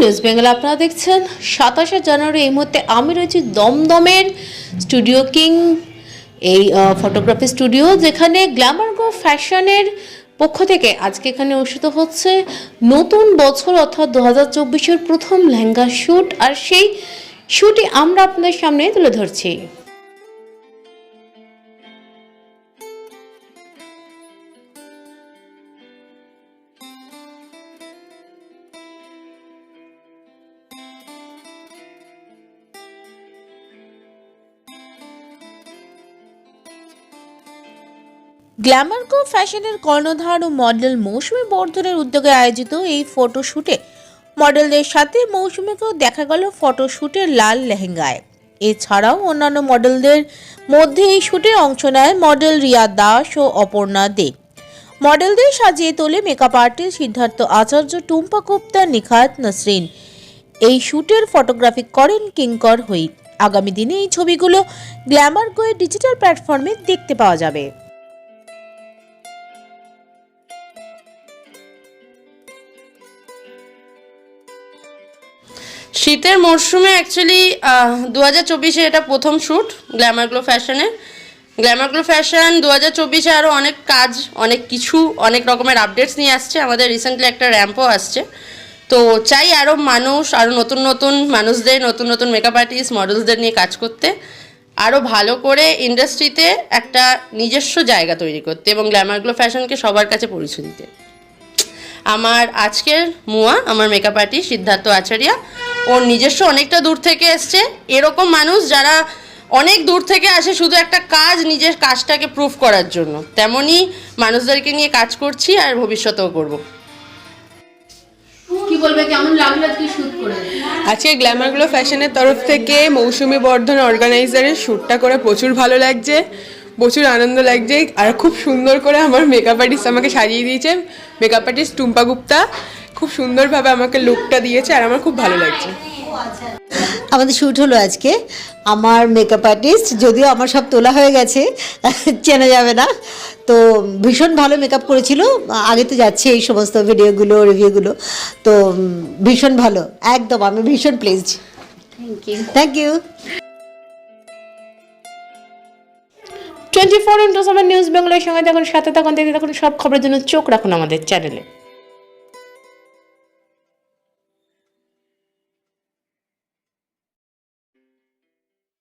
News Bengal আপনারা দেখছেন সাতাশে জানুয়ারি এই মুহূর্তে আমি রয়েছি দমদমের স্টুডিও কিং এই ফটোগ্রাফি স্টুডিও যেখানে গ্ল্যামার গো ফ্যাশনের পক্ষ থেকে আজকে এখানে অনুষ্ঠিত হচ্ছে নতুন বছর, অর্থাৎ দু হাজার চব্বিশের প্রথম লেহেঙ্গা শ্যুট আর সেই শ্যুটে আমরা আপনাদের সামনে তুলে ধরছি। গ্ল্যামার কো ফ্যাশনের কর্ণধার ও মডেল মৌসুমি বর্ধনের উদ্যোগে আয়োজিত এই ফটোশ্যুটে মডেলদের সাথে মৌসুমিকেও দেখা গেল ফটোশ্যুটে লাল লেহেঙ্গায়। এছাড়াও অন্যান্য মডেলদের মধ্যে এই শ্যুটে অংশ নেয় মডেল রিয়া দাস ও অপর্ণা দে। মডেলদের সাজিয়ে তোলে মেকআপ আর্টিস্ট সিদ্ধার্থ আচার্য, টুম্পা গুপ্তা, নিখাত নসরিন। এই শ্যুটের ফটোগ্রাফি করেন কিঙ্কর হই। আগামী দিনে এই ছবিগুলো গ্ল্যামার গোয়ে ডিজিটাল প্ল্যাটফর্মে দেখতে পাওয়া যাবে। শীতের মরশুমে অ্যাকচুয়ালি দু হাজার চব্বিশে এটা প্রথম শ্যুট গ্ল্যামার গ্লো ফ্যাশনের গ্ল্যামার গ্লো ফ্যাশন দু হাজার চব্বিশে আরও অনেক কাজ, অনেক কিছু, অনেক রকমের আপডেটস নিয়ে আসছে। আমাদের রিসেন্টলি একটা র্যাম্পও আসছে। তো চাই আরও মানুষ আরও নতুন নতুন মানুষদের, নতুন নতুন মেকআপ আর্টিস্ট মডেলসদের নিয়ে কাজ করতে আরও ভালো করে ইন্ডাস্ট্রিতে একটা নিজস্ব জায়গা তৈরি করতে এবং গ্ল্যামার গ্লো ফ্যাশনকে সবার কাছে পরিচয় দিতে। আমার আজকের মুয়া, আমার মেকআপ আর্টিস্ট সিদ্ধার্থ আচারিয়া। ওর নিজস্ব অনেকটা দূর থেকে এসছে। এরকম মানুষ যারা অনেক দূর থেকে আসে শুধু একটা কাজ নিজের কাজটাকে প্রুফ করার জন্য। তেমনই মানুষদেরকে নিয়ে কাজ করছি আর ভবিষ্যতেও করব। কি বলবে? কেমন লাগল আজকে শুট করে? আজকে গ্ল্যামারগুলো ফ্যাশনের তরফ থেকে মৌসুমি বর্ধন অর্গানাইজারের শ্যুটটা করে প্রচুর ভালো লাগছে প্রচুর আনন্দ লাগছে আর খুব সুন্দর করে আমার মেকআপ আর্টিস্ট আমাকে সাজিয়ে দিয়েছে। Makeup artist Tumpa Gupta. খুব সুন্দরভাবে আমাকে লুকটা দিয়েছে আর আমার খুব ভালো লাগছে। আমাদের শ্যুট হলো আজকে। আমার মেকআপ আর্টিস্ট যদিও আমার সব তোলা হয়ে গেছে চেনা যাবে না। তো ভীষণ ভালো মেকআপ করেছিল। আগে তো যাচ্ছে এই সমস্ত ভিডিওগুলো রিভিউগুলো তো ভীষণ ভালো একদম আমি ভীষণ pleased thank you thank you twenty four into seven news বেঙ্গলের সঙ্গে থাকুন সাথে থাকুন দেখতে থাকুন সব খবরের জন্য চোখ রাখুন আমাদের চ্যানেলে